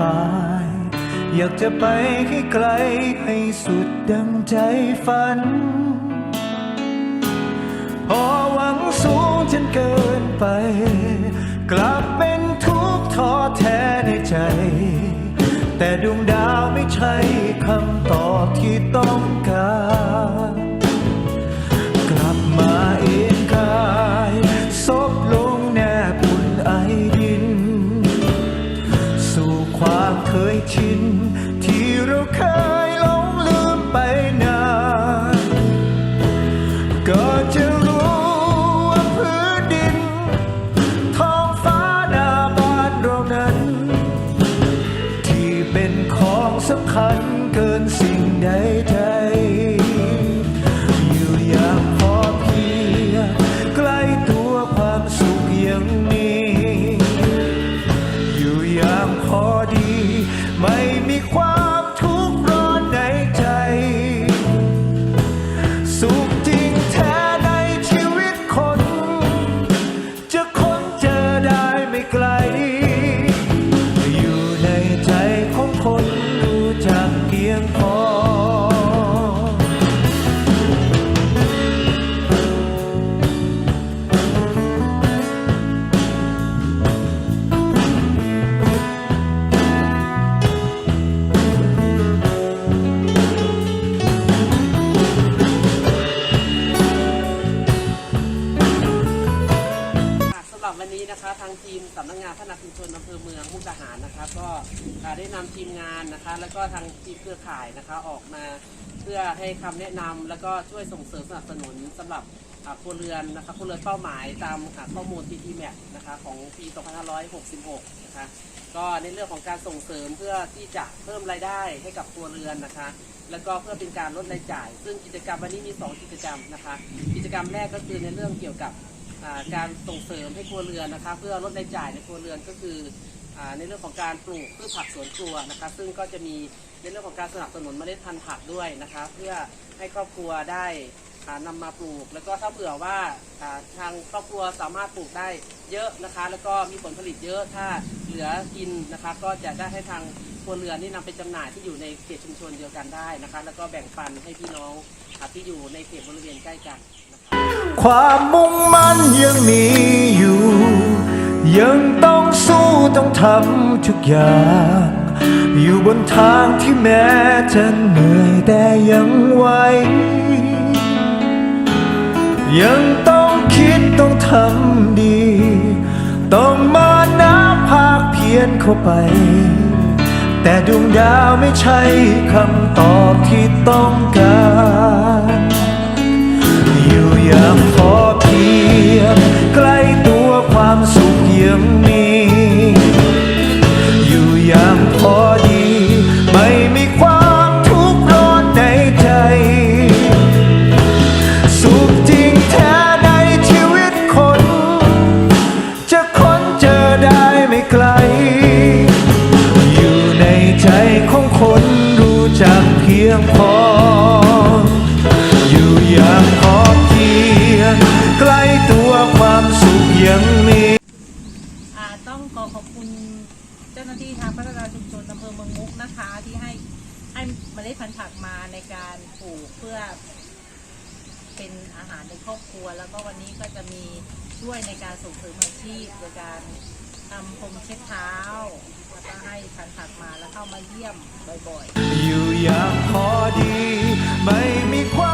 ปาย อยากจะไปให้ไกลให้สุดดังใจฝัน พอหวังสูงจนเกินไป กลับเป็นทุกข์ท้อแท้ในใจ แต่ดวงดาว ยชินที่เราเคย จัก อเมืองมุกดาหารนะคะก็ได้นำทีมงานนะคะ แล้วก็ทางทีมเครือข่ายนะคะออกมาเพื่อให้คำแนะนำแล้วก็ช่วยส่งเสริมสนับสนุนสำหรับครัวเรือนนะคะครัวเรือนเป้าหมายตามข้อมูล TT m a p นะคะของปี 2566 นะคะก็ในเรื่องของการส่งเสริมเพื่อที่จะเพิ่มรายได้ให้กับครัวเรือนนะคะ แล้วก็เพื่อเป็นการลดรายจ่าย ซึ่งกิจกรรมวันนี้มี 2 กิจกรรมนะคะ กิจกรรมแรกก็คือในเรื่องเกี่ยวกับการส่งเสริมให้ครัวเรือนนะคะ เพื่อลดรายจ่ายในครัวเรือนก็คือ ในเรื่องของการปลูกพืชผักสวนครัวนะคะซึ่งก็จะมีในเรื่องของการสนับสนุนเมล็ดพันธุ์ผักด้วยนะคะเพื่อให้ครอบครัวได้อ่านำมาปลูก แล้วก็ถ้าเผื่อว่าทางครอบครัวสามารถปลูกได้เยอะนะคะ แล้วก็มีผลผลิตเยอะถ้าเหลือกินนะคะก็จะได้ให้ทางครัวเรือนนี่นำไปจำหน่ายที่อยู่ในเขตชุมชนเดียวกันได้นะคะแล้วก็แบ่งปันให้พี่น้องที่อยู่ในเขตบริเวณใกล้กันนะคะความมุ่งมั่นยังมีอยู่ยังต้อง ต้องทำทุกอย่าง อยู่บนทางที่แม้จะเหนื่อยแต่ยังไหวยังต้องคิดต้องทำดี ต้องมานะภาคเพียรเข้าไป แต่ดวงดาวไม่ใช่คำตอบที่ต้องการ ให้เมล็ดพันธุ์ผักมาในการปลูกเพื่อ เป็นอาหารในครอบครัว แล้วก็วันนี้ก็จะมีช่วยในการส่งเสริมอาชีพโดยการทำพรมเช็ดเท้าแล้วก็ให้พันธุ์ผักมาแล้วเข้ามาเยี่ยมบ่อยๆ อยู่อย่างพอดี ไม่มีคว